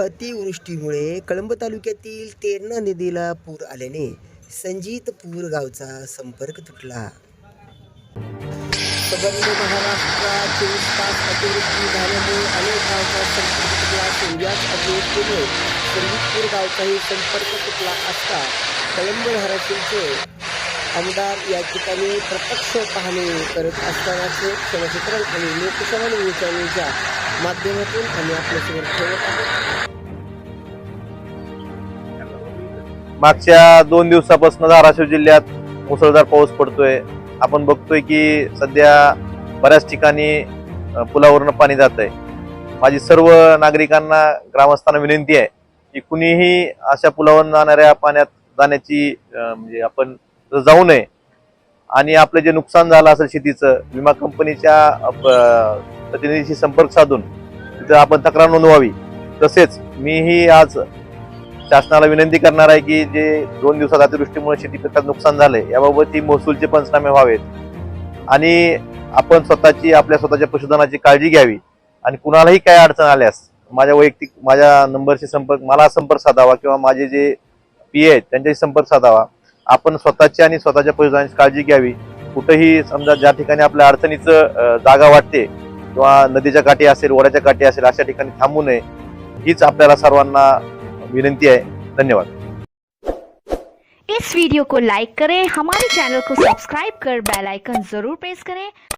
अतिवृष्टीमुळे कळंब तालुक्यातील तेरणा नदीला पूर आल्याने संजीतपूर गावचा संपर्क तुटला. संबंध महाराष्ट्रात चोवीस तास अतिवृष्टी झाल्यामुळे अनेक गावचा संपर्क तुटला असून याच अतिवृष्टीमुळे संजीतपूर गावचाही संपर्क तुटला असता कळंब धाराशिवचे आमदार या ठिकाणी प्रत्यक्ष पाहणी करत असतानाचे चलचित्र आणि लोकसभा निवडणुकीच्या माध्यमातून आम्ही आपल्यासमोर ठेवत आहोत. मागच्या दोन दिवसापासून धाराशिव जिल्ह्यात मुसळधार पाऊस पडतोय. आपण बघतोय की सध्या बऱ्याच ठिकाणी पुलावरून पुलावरनं पाणी जात आहे माझी सर्व नागरिकांना ग्रामस्थांना विनंती आहे की कुणीही अशा पुलावरून जाणाऱ्या पाण्यात जाण्याची म्हणजे आपण जाऊ नये. आणि आपलं जे नुकसान झालं असेल शेतीचं विमा कंपनीच्या प्रतिनिधीशी संपर्क साधून तिथं आपण तक्रार नोंदवावी. तसेच मीही आज शासनाला विनंती करणार आहे की जे दोन दिवसात अतिवृष्टीमुळे शेती पिकात नुकसान झालंय याबाबत महसूलचे पंचनामे व्हावेत. आणि आपण स्वतःची आपल्या स्वतःच्या पशुधनाची काळजी घ्यावी. आणि कुणालाही काय अडचण आल्यास माझ्या वैयक्तिक माझ्या नंबरशी संपर्क मला संपर्क साधावा किंवा माझे जे पी आहेत त्यांच्याशी संपर्क साधावा. आपण स्वतःची आणि स्वतःच्या पशुधनाची काळजी घ्यावी. कुठेही समजा ज्या ठिकाणी आपल्या अडचणीचं जागा वाटते किंवा नदीच्या काठी असेल ओढ्याच्या काठी असेल अशा ठिकाणी थांबू नये हीच आपल्याला सर्वांना विनंती आहे. धन्यवाद. इस वीडियो को लाइक करें हमारे चैनल को सब्सक्राइब कर बेल आइकन जरूर प्रेस करें।